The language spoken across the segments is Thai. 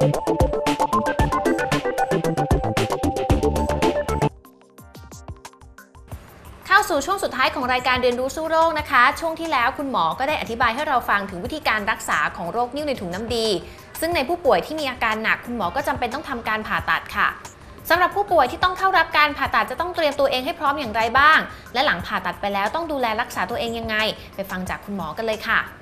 เข้าสู่ช่วงสุดท้ายของรายการเรียนรู้สู้โรคนะคะ ช่วงที่แล้วคุณหมอก็ได้อธิบายให้เราฟังถึงวิธีการรักษาของโรคนิ่วในถุงน้ำดี ซึ่งในผู้ป่วยที่มีอาการหนักคุณหมอก็จำเป็นต้องทำการผ่าตัดค่ะสำหรับผู้ป่วยที่ต้องเข้ารับการผ่าตัดจะต้องเตรียมตัวเองให้พร้อมอย่างไรบ้าง และหลังผ่าตัดไปแล้วต้องดูแลรักษาตัวเองยังไง ไปฟังจากคุณหมอกันเลยค่ะ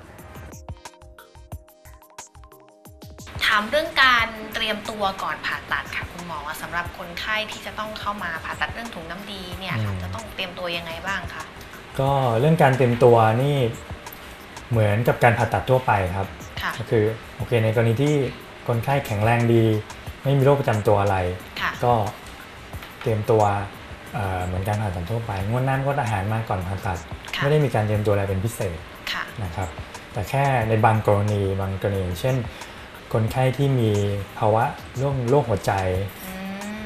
ามเรื่องการเตรียมตัวก่อนผ่าตัดค่ะคุณหมอสำหรับคนไข้ที่จะต้องเข้ามาผ่าตัดเรื่องถุงน้ำดีเนี่ยค่ะอืมจะต้องเตรียมตัวยังไงบ้างคะก็เรื่องการเตรียมตัวนี่เหมือนกับการผ่าตัดทั่วไปครับค่ะก็คือโอเคในกรณีที่คนไข้แข็งแรงดี ไม่มีโรคประจำตัวอะไรค่ะก็เตรียมตัวเอ่อเหมือนการผ่าตัดทั่วไปงวดน้ำงดอาหารมาก่อนผ่าตัดค่ะไม่ได้มีการเตรียมตัวอะไรเป็นพิเศษค่ะนะครับแต่แค่ในบางกรณีบางกรณีอย่างเช่น คนไข้ที่มีภาวะเรื่องโรคหัวใจอืม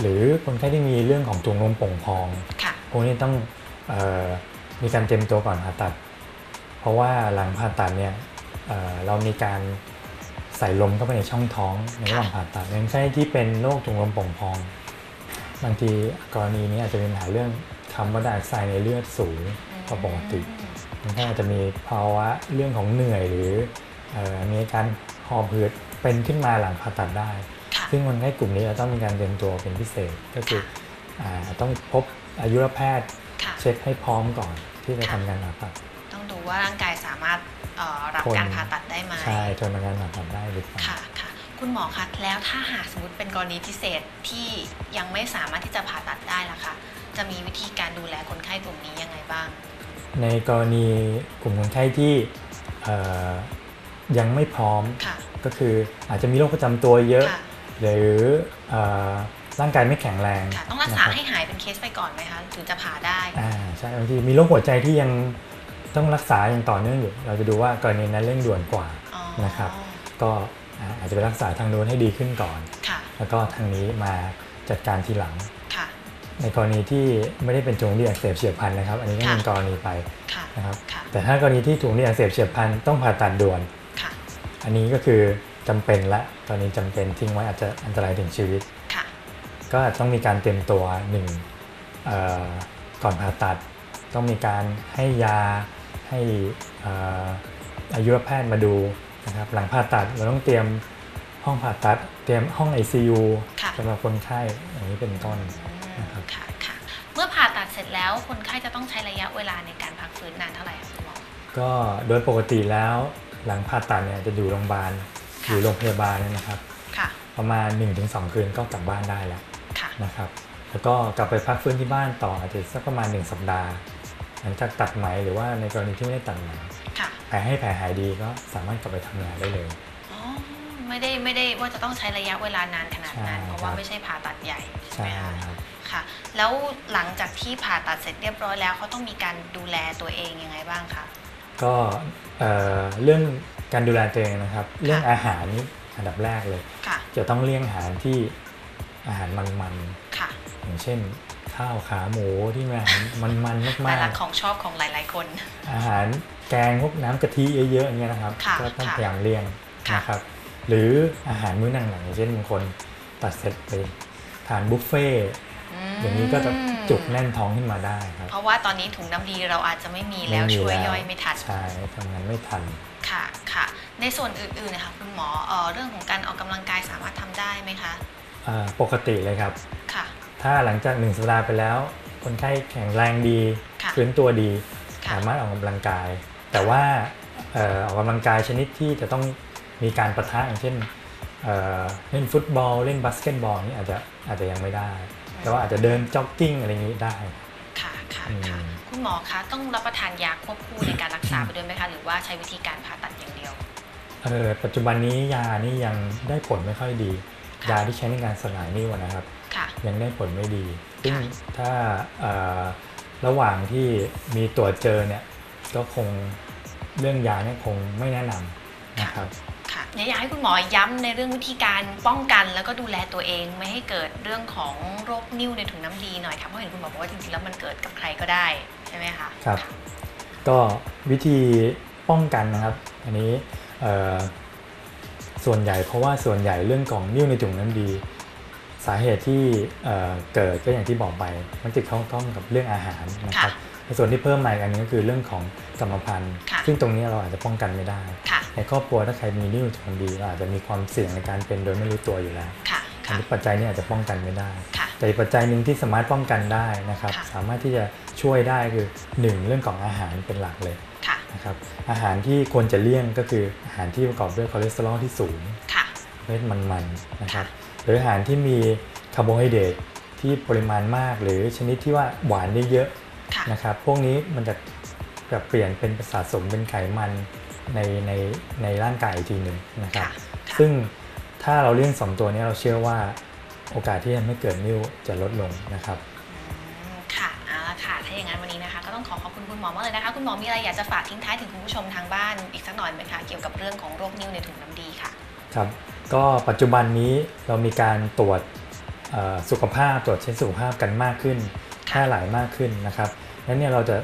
หรือคนไข้ที่มีเรื่องของถุงลมโป่งพองค่ะพวกนี้ต้องเออมีการเตรียมตัวก่อนผ่าตัด เพราะว่าหลังผ่าตัดเนี่ยเอ่อเรามีการใส่ลมเข้าไปในช่องท้องในระหว่างผ่าตัดอย่างเช่นที่เป็นโรคถุงลมโป่งพอง บางทีกรณีนี้อาจจะมีปัญหาเรื่องคาร์บอนไดออกไซด์ในเลือดสูงกว่าปกติคนไข้อาจจะมีภาวะเรื่องของเหนื่อยหรือเออ มีอาการหอบหืดเป็นขึ้นมาหลังผ่าตัดได้ค่ะซึ่งคนไข้กลุ่มนี้จะต้องมีการเตรียมตัวเป็นพิเศษ ก็คืออาต้องพบอายุรแพทย์ค่ะเช็คให้พร้อมก่อนที่จะทำการผ่าตัด ต้องดูว่าร่างกายสามารถเอ่อรับทนการผ่าตัดได้ไหมใช่ทนการผ่าตัดได้หรือเปล่าค่ะค่ะคุณหมอคะแล้วถ้าหากสมมติเป็นกรณีพิเศษที่ยังไม่สามารถที่จะผ่าตัดได้ล่ะคะจะมีวิธีการดูแลคนไข้กลุ่มนี้ยังไงบ้าง ในกรณีกลุ่มคนไข้ที่เอ่อ ยังไม่พร้อมค่ะก็คืออาจจะมีโรคประจำตัวเยอะค่ะหรือเอ่อร่างกายไม่แข็งแรงค่ะต้องรักษานะคบให้หายเป็นเคสไปก่อนไหมคะถึงจะผ่าได้อ่าใช่บางทีมีโรคหัวใจที่ยังต้องรักษาอย่างต่อเนื่องอยู่ เราจะดูว่ากรณีนั้นเร่งด่วนกว่าอ๋อนะครับ ก็อ่าอาจจะไปรักษาทางนู้นให้ดีขึ้นก่อนค่ะแล้วก็ทางนี้มาจัดการทีหลังค่ะในกรณีที่ไม่ได้เป็นถุงน้ำดีอักเสบเฉียบพลันนะครับ อันนี้ก็ค่ะเป็นกรณีไปค่ะนะครับค่ะแต่ถ้ากรณีที่ถุงน้ำดีอักเสบเฉียบพลันต้องผ่าตัดด่วนค่ะ อันนี้ก็คือจำเป็นละตอนนี้จำเป็นทิ้งไว้อาจจะอันตรายถึงชีวิตค่ะก็อาจต้องมีการเตรียมตัวหนึ่งเอ่อก่อนผ่าตัด ต้องมีการให้ยาให้เอ่ออายุรแพทย์มาดูนะครับหลังผ่าตัดเราต้องเตรียมห้องผ่าตัด เตรียมห้อง ICU ค่ะสำหรับคนไข้อย่างนี้เป็นต้นนะครับค่ะค่ะเมื่อผ่าตัดเสร็จแล้วคนไข้จะต้องใช้ระยะเวลาในการพักฟื้นนานเท่าไหร่คะคุณหมอก็โดยปกติแล้ว หลังผ่าตัดเนี่ยจะอยู่โรงพยาบาลค่ะอยู่โรงพยาบาลเนี่ยนะครับค่ะประมาณ 1-2 คืนก็กลับบ้านได้แล้วค่ะนะครับ แล้วก็กลับไปพักฟื้นที่บ้านต่ออาจจะสักประมาณ 1 สัปดาห์ หลังจากตัดไหมหรือว่าในกรณีที่ไม่ได้ตัดไหมค่ะแผลให้แผลหายดีก็สามารถกลับไปทำงานได้เลยอ๋อไม่ได้ไม่ได้ว่าจะต้องใช้ระยะเวลานานขนาดนั้นใช่เพราะว่าครับไม่ใช่ผ่าตัดใหญ่ใช่ใช่ไหมคะครับค่ะ แล้วหลังจากที่ผ่าตัดเสร็จเรียบร้อยแล้วเขาต้องมีการดูแลตัวเองยังไงบ้างคะ ก็เอ่อเรื่องการดูแลตัวเองนะครับ เรื่องอาหารนี่อันดับแรกเลยค่ะจะต้องเลี่ยงอาหารที่อาหารมันๆค่ะอย่างเช่น ข้าวขาหมูที่มันอาหารมันๆแต่มากละของชอบของหลาย ๆ คนๆอาหารแกงพวกน้ำกะทิเยอะๆอย่างเงี้ยนะครับค่ะก็ต้องค่ะพยายามเลี่ยงค่ะนะครับ หรืออาหารมื้อหนักๆอย่างเช่นบางคนตัดเสร็จไปทานบุฟเฟ่ต์มอย่างนี้ก็จะ จุกแน่นท้องขึ้นมาได้ครับ เพราะว่าตอนนี้ถุงน้ำดีเราอาจจะไม่มีแล้วไม่มีช่วยแล้ย่อยไม่ทันใช่ทำงานไม่ทันค่ะค่ะในส่วนอื่นๆนะคะคุณหมอเอ่อเรื่องของการออกกำลังกายสามารถทำได้ไหมคะอ่าปกติเลยครับค่ะถ้าหลังจากหนึ่งสัปดาห์ไปแล้ว คนไข้แข็งแรงดีค่ะฟื้นตัวดีค่ะสามารถออกกำลังกาย แต่ว่าเอ่อออกกำลังกายชนิดที่จะต้องมีการประทะอย่างเช่นเอ่อเล่นฟุตบอล เล่นบาสเกตบอลนี่อาจจะอาจจะยังไม่ได้ แต่ว่าอาจจะเดินจ็อกกิ้งอะไรอย่างนี้ได้ ค่ะค่ะอืมค่ะคุณหมอคะต้องรับประทานยาควบคู่ในการรักษาไปด้วยไหมคะหรือว่าใช้วิธีการผ่าตัดอย่างเดียวเออปัจจุบันนี้ยานี่ยังได้ผลไม่ค่อยดีค่ะยาที่ใช้ในการสลายนิ่วนะครับค่ะยังได้ผลไม่ดีซึ่งค่ะถ้าเอ่อระหว่างที่มีตรวจเจอเนี่ยก็คงเรื่องยาเนี่ยคงไม่แนะนำ นะครับค่ะอยากให้คุณหมอย้ำในเรื่องวิธีการป้องกัน แล้วก็ดูแลตัวเองไม่ให้เกิดเรื่องของโรคนิ่วในถุงน้ำดีหน่อยค่ะเพราะเห็นคุณหมอบอกว่าจริงๆแล้วมันเกิดกับใครก็ได้ใช่ไหมคะครับ ก็วิธีป้องกันนะครับอันนี้เอ่อส่วนใหญ่เพราะว่าส่วนใหญ่เรื่องของนิ่วในถุงน้ำดี สาเหตุที่เอ่อเกิดก็อย่างที่บอกไปมันจะเข้าต้องกับเรื่องอาหารนะครับ ในส่วนที่เพิ่มมาอีกอันนึงก็คือเรื่องของกรรมพันธุ์ค่ะซึ่งตรงนี้เราอาจจะป้องกันไม่ได้ค่ะในครอบครัวถ้าใครมีนิ่วในถุงน้ำดีเราอาจจะมีความเสี่ยงในการเป็นโดยไม่รู้ตัวอยู่แล้วค่ะอันค่ะนี้ปัจจัยนี้อาจจะป้องกันไม่ได้ค่ะแต่อีกปัจจัยหนึ่งที่สามารถป้องกันได้นะครับค่ะสามารถที่จะช่วยได้คือหนึ่งเรื่องของอาหารเป็นหลักเลยค่ะนะครับอาหารที่ควรจะเลี่ยงก็คืออาหารที่ประกอบด้วยคอเลสเตอรอลที่สูงค่ะเม็ดมันๆนะครับหรืออาหารที่มีคาร์โบไฮเดรตที่ปริมาณมาก หรือชนิดที่ว่าหวานได้เยอะค่ะ นะครับพวกนี้มันจะจะเปลี่ยนเป็นสะสมเป็นไขมันในในในร่างกายอีกทีหนึ่งนะครับค่ะค่ะซึ่งถ้าเราเลี่ยงสองตัวนี้เราเชื่อว่าโอกาสที่จะไม่เกิดนิ่วจะลดลงนะครับอืมค่ะเอาละค่ะ ถ้าอย่างนั้นวันนี้นะคะ ก็ต้องขอขอบคุณคุณหมอมากเลยนะคะ คุณหมอมีอะไรอยากจะฝากทิ้งท้ายถึงคุณผู้ชมทางบ้านอีกสักหน่อยไหมคะเกี่ยวกับเรื่องของโรคนิ่วในถุงน้ำดีค่ะครับก็ปัจจุบันนี้เรามีการตรวจเอ่อสุขภาพตรวจเช็คสุขภาพกันมากขึ้นแพ ร่หลายมากขึ้นนะครับแล้วเนี่ยเราจะ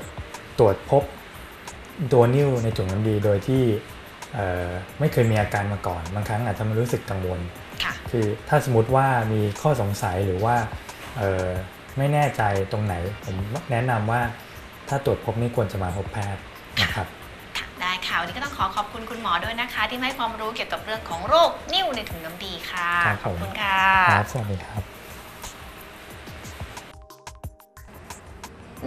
ตรวจพบตัวนิ่วในถุงน้ำดีโดยที่เอ่อไม่เคยมีอาการมาก่อน บางครั้งอาจจะไม่รู้สึกกังวลค่ะคือถ้าสมมติว่ามีข้อสงสัยหรือว่าเอ่อไม่แน่ใจตรงไหน ผมแนะนำว่าถ้าตรวจพบนี่ควรจะมาพบแพทย์นะครับค่ะได้ค่ะวันนี้ก็ต้องขอขอบคุณคุณหมอด้วยนะคะ ที่มาให้ความรู้เกี่ยวกับเรื่องของโรคนิ่วในถุงน้ำดีค่ะครับขอบผมคุณค่ะครับสวัสดีครับ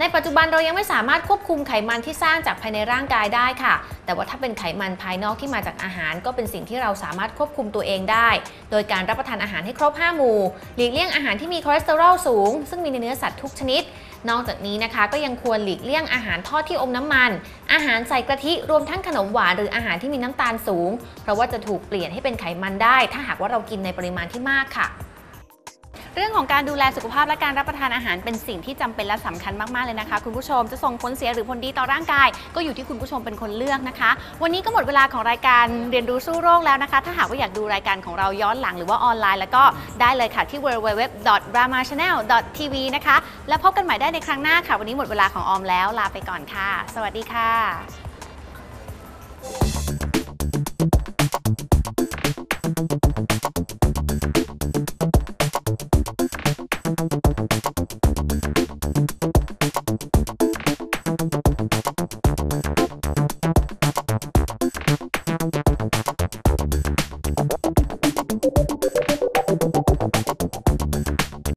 ในปัจจุบันเรายังไม่สามารถควบคุมไขมันที่สร้างจากภายในร่างกายได้ค่ะ แต่ว่าถ้าเป็นไขมันภายนอกที่มาจากอาหาร ก็เป็นสิ่งที่เราสามารถควบคุมตัวเองได้ โดยการรับประทานอาหารให้ครบ 5 หมู่ หลีกเลี่ยงอาหารที่มีคอเลสเตอรอลสูง ซึ่งมีในเนื้อสัตว์ทุกชนิด นอกจากนี้นะคะ ก็ยังควรหลีกเลี่ยงอาหารทอดที่อมน้ำมัน อาหารใส่กะทิรวมทั้งขนมหวานหรืออาหารที่มีน้ำตาลสูง เพราะว่าจะถูกเปลี่ยนให้เป็นไขมันได้ ถ้าหากว่าเรากินในปริมาณที่มากค่ะ เรื่องของการดูแลสุขภาพและการรับประทานอาหารเป็นสิ่งที่จำเป็นและสำคัญมากๆเลยนะคะ คุณผู้ชมจะส่งผลเสียหรือผลดีต่อร่างกาย ก็อยู่ที่คุณผู้ชมเป็นคนเลือกนะคะ วันนี้ก็หมดเวลาของรายการเรียนรู้สู้โรคแล้วนะคะ ถ้าหากว่าอยากดูรายการของเราย้อนหลังหรือว่าออนไลน์ แล้วก็ได้เลยค่ะที่ www.ramachannel.tv นะคะแล้วพบกันใหม่ได้ในครั้งหน้าค่ะ วันนี้หมดเวลาของออมแล้วลาไปก่อนค่ะ สวัสดีค่ะ